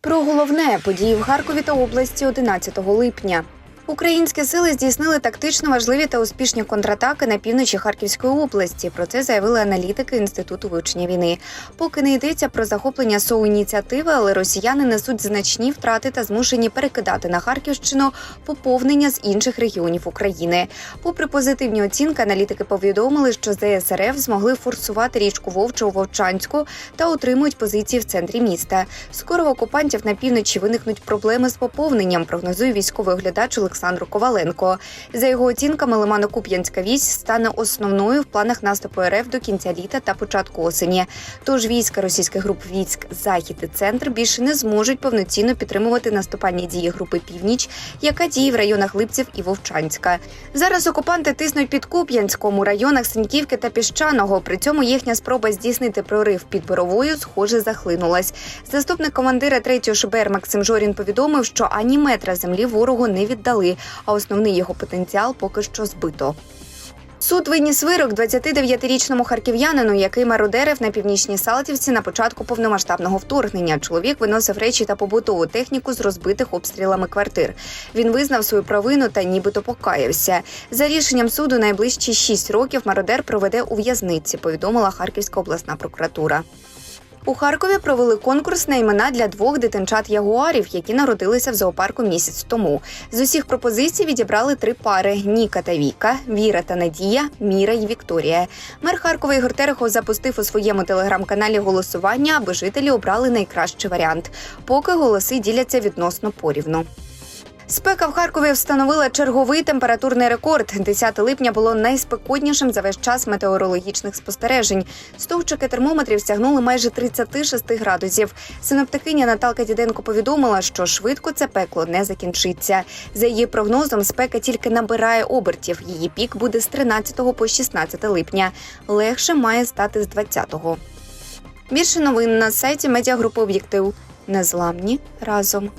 Про головне події в Харкові та області 11 липня. Українські сили здійснили тактично важливі та успішні контратаки на півночі Харківської області. Про це заявили аналітики інституту вивчення війни. Поки не йдеться про захоплення СОУ ініціативи, але росіяни несуть значні втрати та змушені перекидати на Харківщину поповнення з інших регіонів України. Попри позитивні оцінки, аналітики повідомили, що ЗСРФ змогли форсувати річку Вовчу у Вовчанську та утримують позиції в центрі міста. Скоро в окупантів на півночі виникнуть проблеми з поповненням. Прогнозує військовий оглядач Олександр Коваленко. За його оцінками, Лимано-Куп'янська вісь стане основною в планах наступу РФ до кінця літа та початку осені. Тож війська російських груп військ Захід і Центр більше не зможуть повноцінно підтримувати наступальні дії групи Північ, яка діє в районах Липців і Вовчанська. Зараз окупанти тиснуть під Куп'янськом у районах Синьківки та Піщаного. При цьому їхня спроба здійснити прорив під Боровою, схоже, захлинулась. Заступник командира 3-го ШБР Максим Жорін повідомив, що ані метра землі ворогу не віддали, а основний його потенціал поки що збито. Суд виніс вирок 29-річному харків'янину, який мародерив на північній Салтівці на початку повномасштабного вторгнення. Чоловік виносив речі та побутову техніку з розбитих обстрілами квартир. Він визнав свою провину та нібито покаявся. За рішенням суду найближчі 6 років мародер проведе у в'язниці. Повідомила Харківська обласна прокуратура. У Харкові провели конкурс на імена для двох дитинчат ягуарів, які народилися в зоопарку місяць тому. З усіх пропозицій відібрали три пари: Ніка та Віка, Віра та Надія, Міра і Вікторія. Мер Харкова Ігор Терехов запустив у своєму телеграм-каналі голосування, аби жителі обрали найкращий варіант. Поки голоси діляться відносно порівну. Спека в Харкові встановила черговий температурний рекорд. 10 липня було найспекотнішим за весь час метеорологічних спостережень. Стовпчики термометрів сягнули майже 36 градусів. Синоптикиня Наталка Діденко повідомила, що швидко це пекло не закінчиться. За її прогнозом, спека тільки набирає обертів. Її пік буде з 13 по 16 липня. Легше має стати з 20-го. Більше новин на сайті медіагрупи Об'єктив. Незламні разом.